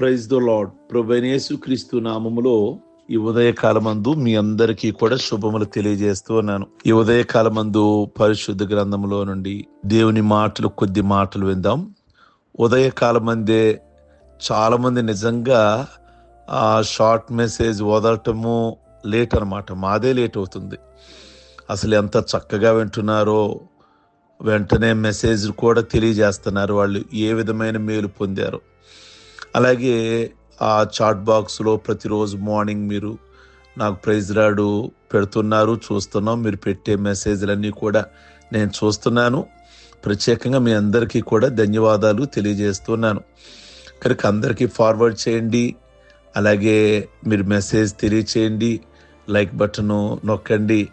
Praise the lord ప్రభనేసు క్రీస్తు నామములో ఈ ఉదయకాలమందు మీ అందరికీ కూడా శుభములు తెలియజేస్తూ ఉన్నాను. ఈ ఉదయకాలమందు పరిశుద్ధ గ్రంథములో నుండి దేవుని మాటలు కొద్ది మాటలు విందాం. ఉదయకాలమందే చాలా మంది నిజంగా ఆ షార్ట్ మెసేజ్ వదలటము లేట్ అనమాట మాదే లేట్ అవుతుంది. అసలు ఎంత చక్కగా వింటున్నారో వెంటనే మెసేజ్ కూడా తెలియజేస్తున్నారు వాళ్ళు ఏ విధమైన మేలు పొందారు. అలాగే ఆ చాట్ బాక్స్లో ప్రతిరోజు మార్నింగ్ మీరు నాకు ప్రైజ్ రాడు పెడుతున్నారు చూస్తున్నాం. మీరు పెట్టే మెసేజ్లన్నీ కూడా నేను చూస్తున్నాను. ప్రత్యేకంగా మీ అందరికీ కూడా ధన్యవాదాలు తెలియజేస్తున్నాను. కనుక అందరికీ ఫార్వర్డ్ చేయండి. అలాగే మీరు మెసేజ్ తెలియచేయండి. లైక్ బటను నొక్కండి.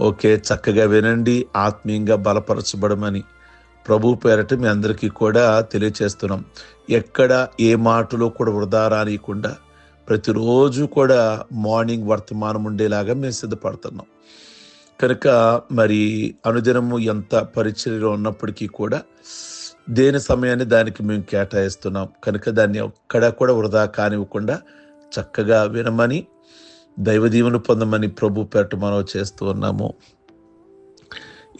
ఓకే చక్కగా వినండి. ఆత్మీయంగా బలపరచబడమని. ప్రభు పేరట మీ అందరికీ కూడా తెలియచేస్తున్నాం. ఎక్కడ ఏ మాటలో కూడా వృధా రానియకుండా ప్రతిరోజు కూడా మార్నింగ్ వర్తమానం ఉండేలాగా మేము సిద్ధపడుతున్నాం. కనుక మరి అనుదినము ఎంత పరిచర్యలో ఉన్నప్పటికీ కూడా దేని సమయాన్ని దానికి మేము కేటాయిస్తున్నాం. కనుక దాన్ని ఎక్కడ కూడా వృధా కానివ్వకుండా చక్కగా వినమని దైవదీవును పొందమని ప్రభు పేరట మనం చేస్తూ ఉన్నాము.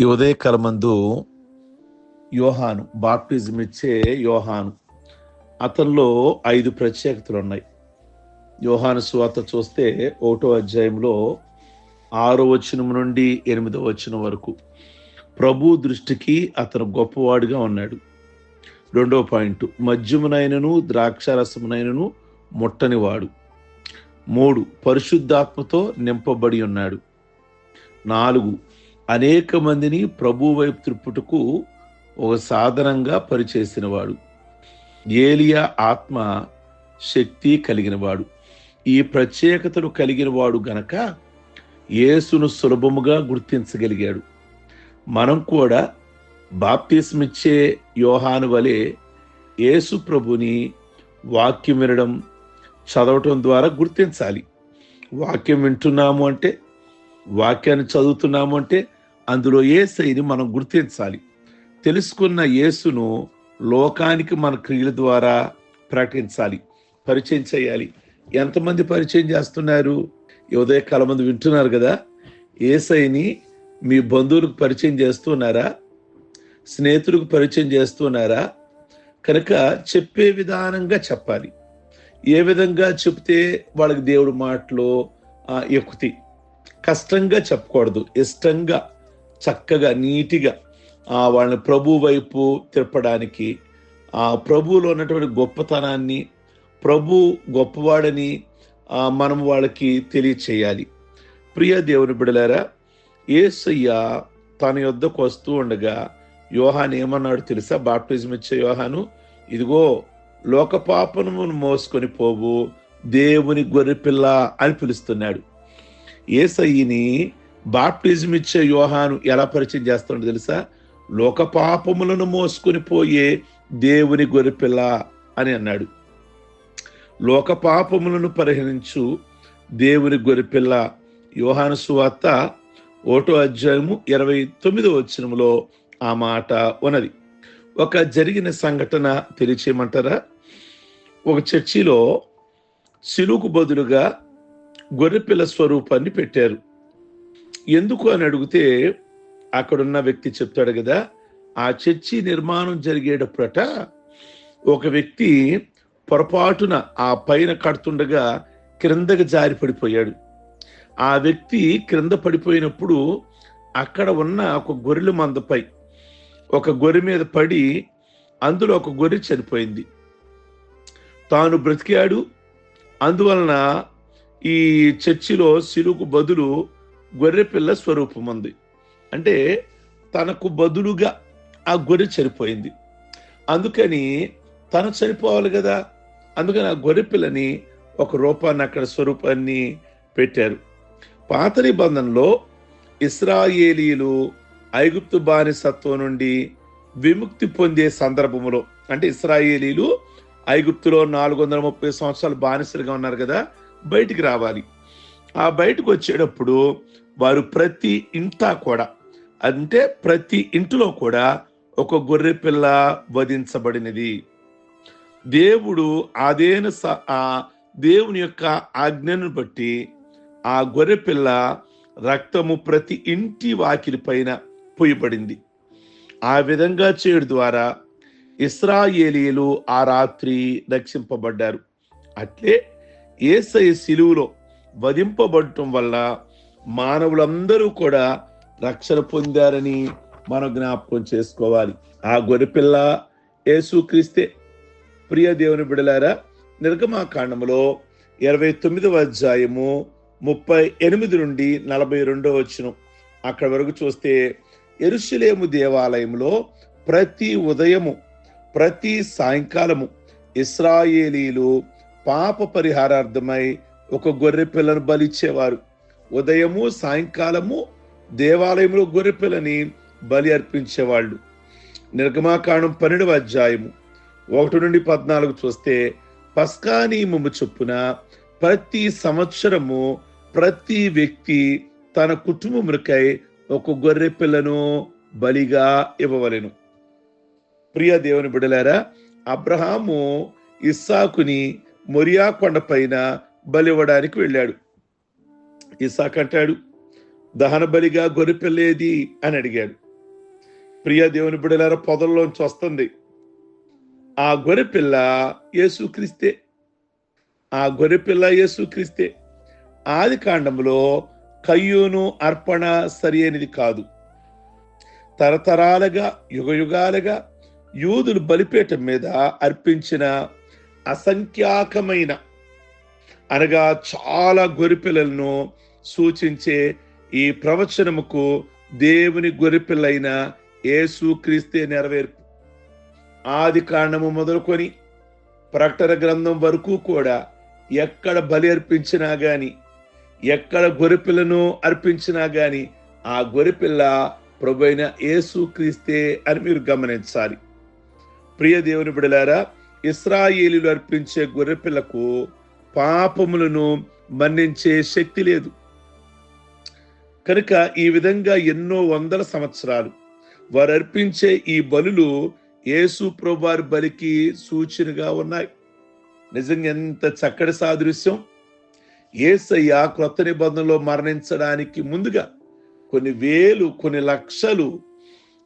ఈ ఉదయకాలమందు యోహాను బాప్టిజం ఇచ్చే యోహాను. అతనిలో ఐదు ప్రత్యేకతలు ఉన్నాయి యోహాను సువార్త చూస్తే ఒకటో అధ్యాయంలో ఆరో వచనం నుండి ఎనిమిదో వచనం వరకు ప్రభు దృష్టికి అతను గొప్పవాడుగా ఉన్నాడు. రెండో పాయింట్ మద్యమునైనను ద్రాక్షారసమునైనను ముట్టనివాడు. మూడు పరిశుద్ధాత్మతో నింపబడి ఉన్నాడు. నాలుగు అనేక మందిని ప్రభు వైపు త్రిప్పుటకు ఒక సాధనంగా పరిచేసినవాడు. ఏలియా ఆత్మ శక్తి కలిగినవాడు. ఈ ప్రత్యేకతలు కలిగినవాడు గనక యేసును సులభముగా గుర్తించగలిగాడు. మనం కూడా బాప్తిస్మిచ్చే యోహాను వలె యేసు ప్రభుని వాక్యం వినడం చదవటం ద్వారా గుర్తించాలి. వాక్యం వింటున్నాము అంటే వాక్యాన్ని చదువుతున్నాము అంటే అందులో ఏ శైలి మనం గుర్తించాలి? తెలుసుకున్న యేసును లోకానికి మన క్రియల ద్వారా ప్రకటించాలి పరిచయం చేయాలి. ఎంతమంది పరిచయం చేస్తున్నారు? ఈ ఉదయకాలం మంది వింటున్నారు కదా? ఏసైని మీ బంధువులకు పరిచయం చేస్తున్నారా? స్నేహితులకు పరిచయం చేస్తున్నారా? కనుక చెప్పే విధానంగా చెప్పాలి. ఏ విధంగా చెప్తే వాళ్ళకి దేవుడి మాటలో ఆ, ఎక్కుతాయి కష్టంగా చెప్పకూడదు. ఇష్టంగా చక్కగా నీటిగా వాళ్ళని ప్రభు వైపు తిప్పడానికి ఆ ప్రభువులో ఉన్నటువంటి గొప్పతనాన్ని ప్రభు గొప్పవాడని మనం వాళ్ళకి తెలియచేయాలి. ప్రియ దేవుని బిడలారా ఏసయ్య తన యొద్దకు వస్తూ ఉండగా యోహాన్ ఏమన్నాడు తెలుసా? బాప్టిజం ఇచ్చే యోహాను ఇదిగో లోక పాపను మోసుకొని పోవు దేవుని గొర్రెపిల్ల అని పిలుస్తున్నాడు. ఏసయ్యని బాప్టిజం ఇచ్చే యోహాను ఎలా పరిచయం చేస్తున్నాడు తెలుసా? లోక పాపములను మోసుకొని పోయే దేవుని గొరిపిల్ల అని అన్నాడు. లోక పాపములను పరిహరించు దేవుని గొరిపిల్ల యోహాను సువార్త ఓటో అధ్యాయము ఇరవై తొమ్మిదో వచ్చినములో ఆ మాట ఉన్నది. ఒక జరిగిన సంఘటన తెలియచేయమంటారా? ఒక చర్చిలో శిలువుకు బదులుగా గొర్రెపిల్ల స్వరూపాన్ని పెట్టారు. ఎందుకు అని అడిగితే అక్కడున్న వ్యక్తి చెప్తాడు కదా ఆ చర్చి నిర్మాణం జరిగేటప్పుడట ఒక వ్యక్తి పొరపాటున ఆ పైన కడుతుండగా క్రిందకి జారి పడిపోయాడు. ఆ వ్యక్తి క్రింద పడిపోయినప్పుడు అక్కడ ఉన్న ఒక గొర్రెల మందపై ఒక గొర్రె మీద పడి అందులో ఒక గొర్రె చనిపోయింది. తాను బ్రతికాడు. అందువలన ఈ చర్చిలో సిలుకు బదులు గొర్రె పిల్ల స్వరూపం ఉంది. అంటే తనకు బదులుగా ఆ గొర్రె చనిపోయింది. అందుకని తను చనిపోవాలి కదా. అందుకని ఆ గొర్రె పిల్లని ఒక రూపాన్ని అక్కడ స్వరూపాన్ని పెట్టారు. పాత నిబంధనలో ఇస్రాయేలీలు ఐగుప్తు బానిసత్వం నుండి విముక్తి పొందే సందర్భంలో అంటే ఇస్రాయేలీలు ఐగుప్తులో నాలుగు వందల ముప్పై సంవత్సరాలు బానిసలుగా ఉన్నారు కదా బయటికి రావాలి. ఆ బయటకు వచ్చేటప్పుడు వారు ప్రతి ఇంటా కూడా అంటే ప్రతి ఇంటిలో కూడా ఒక గొర్రె పిల్ల వధించబడినది. దేవుడు అదేన ఆ దేవుని యొక్క ఆజ్ఞను బట్టి ఆ గొర్రె పిల్ల రక్తము ప్రతి ఇంటి వాకిలి పైన పొయ్యబడింది ఆ విధంగా చేయడం ద్వారా ఇస్రాయేలీలు ఆ రాత్రి రక్షింపబడ్డారు. అట్లే ఏసై శిలువులో వధింపబడటం వల్ల మానవులందరూ కూడా రక్షణ పొందారని మనం జ్ఞాపకం చేసుకోవాలి. ఆ గొర్రెపిల్ల యేసుక్రీస్తే ప్రియ దేవుని బిడలారా నిర్గమాకాండములో ఇరవై తొమ్మిదవ అధ్యాయము ముప్పై ఎనిమిది నుండి నలభై రెండో వచ్చిన అక్కడ వరకు చూస్తే ఎరుసలేము దేవాలయంలో ప్రతి ఉదయము ప్రతి సాయంకాలము ఇస్రాయేలీలు పాప పరిహారార్థమై ఒక గొర్రె పిల్లను బలిచ్చేవారు. ఉదయము సాయంకాలము దేవాలయంలో గొర్రె పిల్లని బలి అర్పించేవాళ్ళు. నిర్గమాకాండం పన్నెండవ అధ్యాయము ఒకటి నుండి పద్నాలుగు చూస్తే పస్కా నియమము చొప్పున ప్రతి సంవత్సరము ప్రతి వ్యక్తి తన కుటుంబములకై ఒక గొర్రె పిల్లను బలిగా ఇవ్వవలెను. ప్రియ దేవుని బిడలారా అబ్రహాము ఇస్సాకుని మొరియా కొండ పైన బలివ్వడానికి వెళ్ళాడు. ఇస్సాక్ అంటాడు దహన బలిగా గొర్రె అని అడిగాడు. ప్రియ దేవుని బిడలారా పొదల్లోంచి వస్తుంది. ఆ గొరిపిల్ల యేసుక్రీస్తే. ఆ గొరిపిల్ల యేసుక్రీస్తే. ఆది కాండంలో కయ్యూను అర్పణ సరి అనేది కాదు. తరతరాలుగా యుగయుగాలుగా యూదులు బలిపేటం మీద అర్పించిన అసంఖ్యాకమైన అనగా చాలా గొరిపిల్లలను సూచించే ఈ ప్రవచనముకు దేవుని గొర్రెపిల్లైన యేసుక్రీస్తే నెరవేర్పు. ఆది కాండము మొదలుకొని ప్రకటన గ్రంథం వరకు కూడా ఎక్కడ బలి అర్పించినా గాని ఎక్కడ గొరిపిల్లను అర్పించినా గాని ఆ గొరిపిల్ల ప్రభైన యేసు క్రీస్తే అని మీరు గమనించాలి. ప్రియ దేవుని బిడలారా ఇస్రాయేలీలు అర్పించే గొర్రెపిల్లకు పాపములను మన్నించే శక్తి లేదు. కనుక ఈ విధంగా ఎన్నో వందల సంవత్సరాలు వారు అర్పించే ఈ బలులు యేసు ప్రభువారి బలికి సూచనగా ఉన్నాయి. నిజంగా ఎంత చక్కటి సాదృశ్యం. ఏసయ్య క్రొత్త నిబంధనలో మరణించడానికి ముందుగా కొన్ని వేలు కొన్ని లక్షలు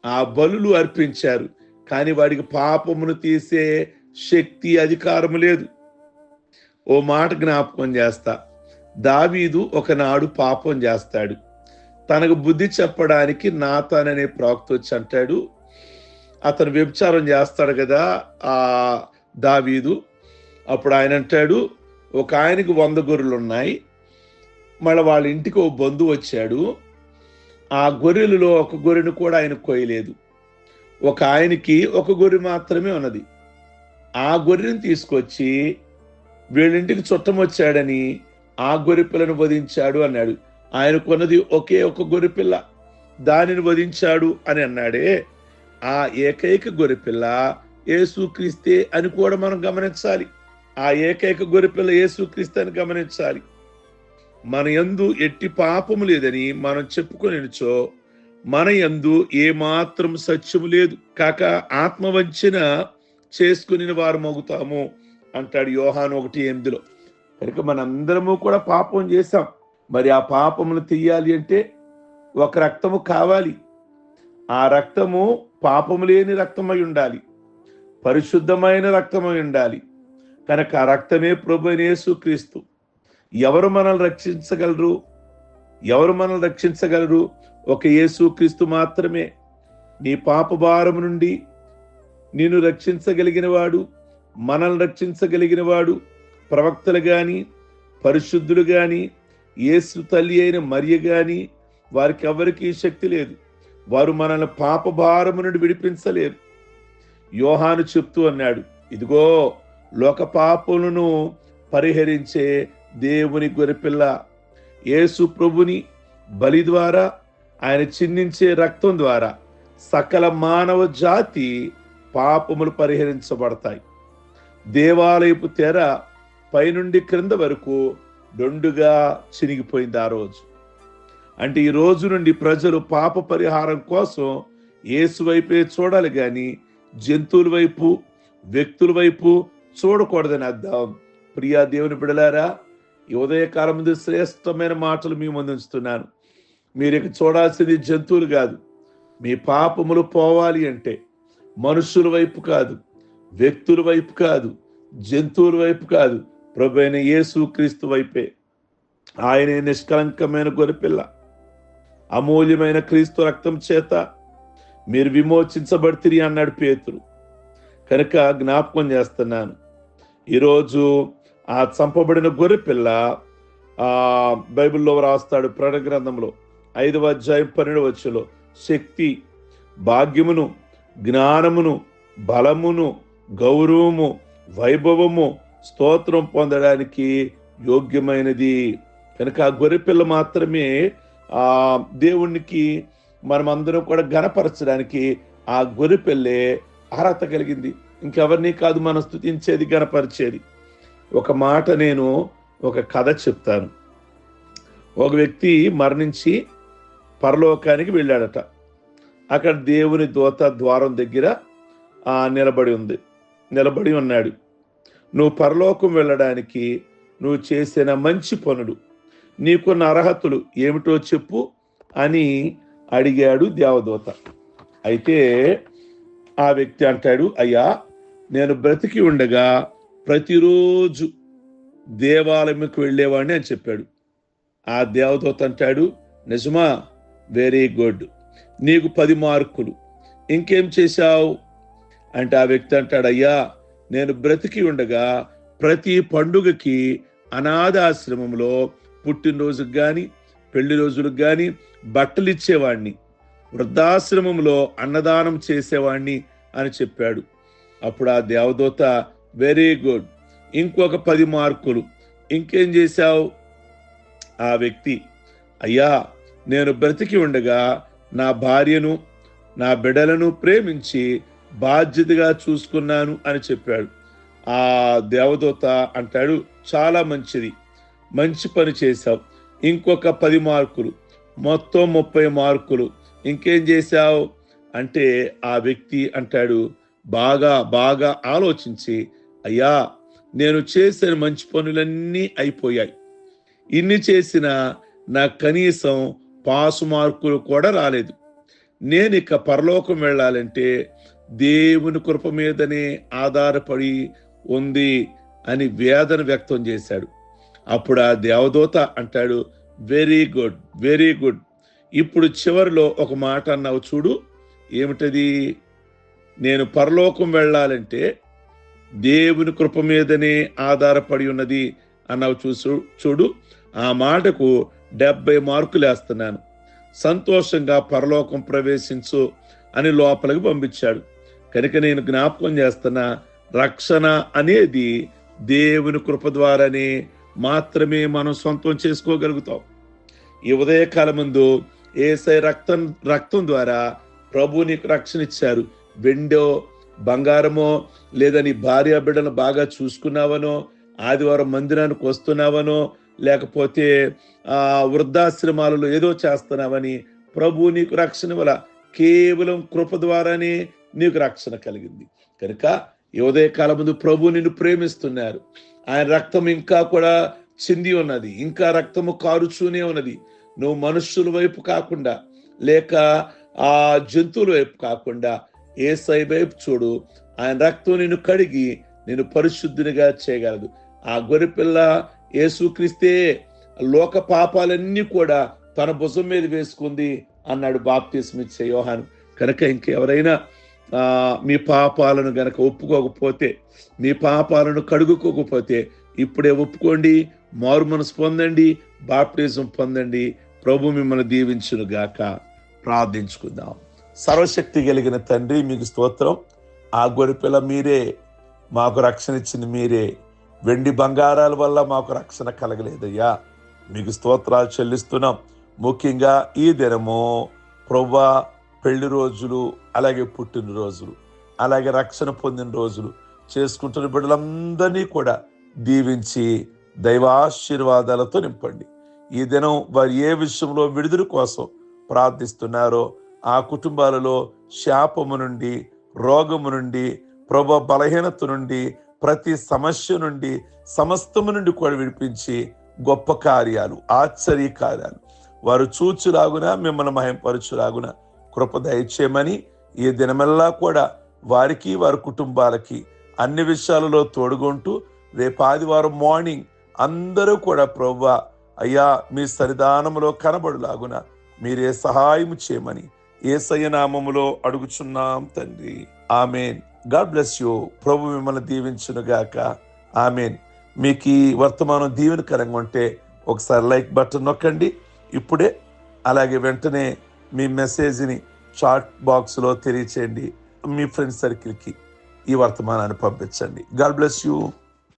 ఆ బలులు అర్పించారు. కానీ వాడికి పాపమును తీసే శక్తి అధికారం లేదు. ఓ మాట జ్ఞాపకం చేస్తా. దావీదు ఒకనాడు పాపం చేస్తాడు. తనకు బుద్ధి చెప్పడానికి నాతాన్ అనే ప్రాక్త వచ్చి అంటాడు. అతను వ్యభిచారం చేస్తాడు కదా ఆ దావీదు. అప్పుడు ఆయన అంటాడు ఒక ఆయనకి వంద గొర్రెలు ఉన్నాయి. మళ్ళీ వాళ్ళ ఇంటికి ఓ బంధువు వచ్చాడు. ఆ గొర్రెలలో ఒక గొర్రెను కూడా ఆయన కోయలేదు ఒక ఆయనకి ఒక గొర్రె మాత్రమే ఉన్నది. ఆ గొర్రెను తీసుకొచ్చి వీళ్ళింటికి చుట్టం వచ్చాడని ఆ గొర్రె పిల్లను వధించాడు అన్నాడు. ఆయన కొన్నది ఒకే ఒక గొరిపిల్ల దానిని వధించాడు అని అన్నాడే. ఆ ఏకైక గొరిపిల్ల ఏసుక్రీస్తే అని కూడా మనం గమనించాలి. ఆ ఏకైక గొరిపిల్ల ఏసుక్రీస్తే అని గమనించాలి. మన యందు ఎట్టి పాపము లేదని మనం చెప్పుకొనిచో మన యందు ఏమాత్రం సత్యము లేదు. కాక ఆత్మవంచన చేసుకుని వారు మోగుతాము అంటాడు యోహాను ఒకటి ఎనిమిదిలో. కనుక మనందరము కూడా పాపం చేశాం. మరి ఆ పాపమును తీయాలి అంటే ఒక రక్తము కావాలి. ఆ రక్తము పాపము లేని రక్తమై ఉండాలి. పరిశుద్ధమైన రక్తమై ఉండాలి. కనుక ఆ రక్తమే ప్రభునేసు క్రీస్తు. ఎవరు మనల్ని రక్షించగలరు? ఎవరు మనల్ని రక్షించగలరు? ఒక యేసుక్రీస్తు మాత్రమే. నీ పాప భారం నుండి నిన్ను రక్షించగలిగిన వాడు మనల్ని రక్షించగలిగిన వాడు ప్రవక్తలు కానీ పరిశుద్ధులు కానీ యేసు తల్లి అయిన మరియ గాని వారికి ఎవరికి శక్తి లేదు. వారు మనల్ని పాప భారము నుండి విడిపించలేరు. యోహాను చెప్తూ అన్నాడు ఇదిగో లోక పాపములను పరిహరించే దేవుని గొరిపిల్ల యేసు ప్రభుని బలి ద్వారా ఆయన చిందించే రక్తం ద్వారా సకల మానవ జాతి పాపములు పరిహరించబడతాయి. దేవాలయపు తెర పైనుండి క్రింద వరకు దొండుగా చినిగిపోయింది ఆ రోజు. అంటే ఈ రోజు నుండి ప్రజలు పాప పరిహారం కోసం ఏసు వైపే చూడాలి కానీ జంతువుల వైపు వ్యక్తుల వైపు చూడకూడదని అర్థం. ప్రియా దేవుని బిడలారా ఈ ఉదయకాలం ముందు శ్రేష్టమైన మాటలు మీ ముందు ఉంచుతున్నాను. మీరు ఇక చూడాల్సింది జంతువులు కాదు. మీ పాపములు పోవాలి అంటే మనుషుల వైపు కాదు వ్యక్తుల వైపు కాదు జంతువుల వైపు కాదు ప్రభు అయిన యేసు క్రీస్తు వైపే. ఆయనే నిష్కలంకమైన గొరిపిల్ల. అమూల్యమైన క్రీస్తు రక్తం చేత మీరు విమోచించబడితిరి అన్నాడు పేతురు. కనుక జ్ఞాపకం చేస్తున్నాను. ఈరోజు ఆ చంపబడిన గొర్రెపిల్ల ఆ బైబిల్లో రాస్తాడు ప్రణ గ్రంథంలో ఐదవ అధ్యాయం పన్నెండు వచ్చులో శక్తి భాగ్యమును జ్ఞానమును బలమును గౌరవము వైభవము స్తోత్రం పొందడానికి యోగ్యమైనది. కనుక ఆ గొర్రెపిల్ల మాత్రమే ఆ దేవునికి మనమందరం కూడా గణపరచడానికి ఆ గొర్రెపిల్లే అర్హత కలిగింది. ఇంకెవరిని కాదు మనం స్థుతించేది గణపరిచేది. ఒక మాట నేను ఒక కథ చెప్తాను. ఒక వ్యక్తి మరణించి పరలోకానికి వెళ్ళాడట. అక్కడ దేవుని దోత ద్వారం దగ్గర నిలబడి ఉంది. నిలబడి ఉన్నాడు. నువ్వు పరలోకం వెళ్ళడానికి నువ్వు చేసిన మంచి పనులు నీకున్న అర్హతలు ఏమిటో చెప్పు అని అడిగాడు దేవదూత. అయితే ఆ వ్యక్తి అంటాడు అయ్యా నేను బ్రతికి ఉండగా ప్రతిరోజు దేవాలయంకి వెళ్ళేవాడిని అని చెప్పాడు. ఆ దేవదూత అంటాడు నిజమా? Very good. నీకు పది మార్కులు. ఇంకేం చేశావు? అంటే ఆ వ్యక్తి అంటాడు అయ్యా నేను బ్రతికి ఉండగా ప్రతి పండుగకి అనాథాశ్రమంలో పుట్టినరోజుకు కానీ పెళ్ళి రోజులకు కానీ బట్టలు ఇచ్చేవాడిని వృద్ధాశ్రమంలో అన్నదానం చేసేవాణ్ణి అని చెప్పాడు. అప్పుడు ఆ దేవదూత వెరీ గుడ్. ఇంకొక పది మార్కులు. ఇంకేం చేశావు? ఆ వ్యక్తి అయ్యా నేను బ్రతికి ఉండగా నా భార్యను నా బిడ్డలను ప్రేమించి బాధ్యతగా చూసుకున్నాను అని చెప్పాడు. ఆ దేవదూత అంటాడు చాలా మంచిది. మంచి పని చేశావు. ఇంకొక పది మార్కులు మొత్తం ముప్పై మార్కులు. ఇంకేం చేశావు? అంటే ఆ వ్యక్తి అంటాడు బాగా బాగా ఆలోచించి అయ్యా నేను చేసిన మంచి పనులన్నీ అయిపోయాయి. ఇన్ని చేసిన నాకు కనీసం పాసు మార్కులు కూడా రాలేదు. నేను ఇక పరలోకం వెళ్ళాలంటే దేవుని కృప మీదనే ఆధారపడి ఉంది అని వేదన వ్యక్తం చేశాడు. అప్పుడు ఆ దేవదూత అంటాడు వెరీ గుడ్ వెరీ గుడ్ ఇప్పుడు చివరిలో ఒక మాట అన్నావు చూడు. ఏమిటది? నేను పరలోకం వెళ్ళాలంటే దేవుని కృప మీదనే ఆధారపడి ఉన్నది అన్నావు చూసు చూడు. ఆ మాటకు డెబ్బై మార్కులు వేస్తున్నాను. సంతోషంగా పరలోకం ప్రవేశించు అని లోపలికి పంపించాడు. కనుక నేను జ్ఞాపకం చేస్తున్న రక్షణ అనేది దేవుని కృప ద్వారానే మాత్రమే మనం సొంతం చేసుకోగలుగుతాం. ఈ ఉదయకాలం ముందు ఏసై రక్తం రక్తం ద్వారా ప్రభు నీకు రక్షణ ఇచ్చారు. వెండో బంగారమో లేదా నీ భార్య బిడ్డను బాగా చూసుకున్నావనో ఆదివారం మందిరానికి వస్తున్నావనో లేకపోతే ఆ వృద్ధాశ్రమాలలో ఏదో చేస్తున్నావని ప్రభు నీకు రక్షణ వల్ల కేవలం కృప ద్వారానే నీకు రక్షణ కలిగింది. కనుక ఈ ఉదయకాలం ముందు ప్రభు నిన్ను ప్రేమిస్తున్నారు. ఆయన రక్తం ఇంకా కూడా చింది ఉన్నది. ఇంకా రక్తము కారుచూనే ఉన్నది. నువ్వు మనుషుల వైపు కాకుండా లేక ఆ జంతువుల వైపు కాకుండా ఏ సై వైపు చూడు. ఆయన రక్తం నిన్ను కడిగి నేను పరిశుద్ధినిగా చేయగలదు. ఆ గొర్రెపిల్ల యేసుక్రీస్తే లోక పాపాలన్నీ కూడా తన భుజం మీద వేసుకుంది అన్నాడు బాప్తిస్మిచ్చే యోహాను. కనుక ఇంకెవరైనా మీ పాపాలను గనక ఒప్పుకోకపోతే మీ పాపాలను కడుగుకోకపోతే ఇప్పుడే ఒప్పుకోండి మారు మనసు పొందండి బాప్టిజం పొందండి ప్రభు మిమ్మల్ని దీవించును గాక. ప్రార్థించుకుందాం. సర్వశక్తి కలిగిన తండ్రి మీకు స్తోత్రం. ఆ గొరిపిల్ల మీరే మాకు రక్షణ ఇచ్చింది మీరే. వెండి బంగారాల వల్ల మాకు రక్షణ కలగలేదయ్యా. మీకు స్తోత్రాలు చెల్లిస్తున్నాం. ముఖ్యంగా ఈ దినము ప్రభా పెళ్ళి రోజులు అలాగే పుట్టినరోజులు అలాగే రక్షణ పొందిన రోజులు చేసుకుంటున్న బిడ్డలందరినీ కూడా దీవించి దైవాశీర్వాదాలతో నింపండి. ఈ దినం వారు ఏ విషయంలో విడుదల కోసం ప్రార్థిస్తున్నారో ఆ కుటుంబాలలో శాపము నుండి రోగము నుండి ప్రభ బలహీనత నుండి ప్రతి సమస్య నుండి సమస్తము నుండి కూడా విడిపించి గొప్ప కార్యాలు ఆశ్చర్య కార్యాలు వారు చూచులాగున మిమ్మల్ని మహింపరచులాగున కృప దయచేయమని ఈ దినమెల్లా కూడా వారికి వారి కుటుంబాలకి అన్ని విషయాలలో తోడుగుంటూ రేపు ఆదివారం మార్నింగ్ అందరూ కూడా ప్రవ్వా అయ్యా మీ సరిదానములో కనబడులాగున మీరే సహాయం చేయమని ఏ నామములో అడుగుచున్నాం తండ్రి. ఆమెన్. God bless you. ప్రభు మిమ్మల్ని దీవించునుగాక ఆమెన్. మీకు ఈ వర్తమానం దీవెనకరంగా ఉంటే ఒకసారి లైక్ బటన్ నొక్కండి. ఇప్పుడే అలాగే వెంటనే మీ మెసేజ్ని చాట్ బాక్స్లో తెలియచేయండి. మీ ఫ్రెండ్ సర్కిల్కి ఈ వర్తమానాన్ని పంపించండి. God bless you.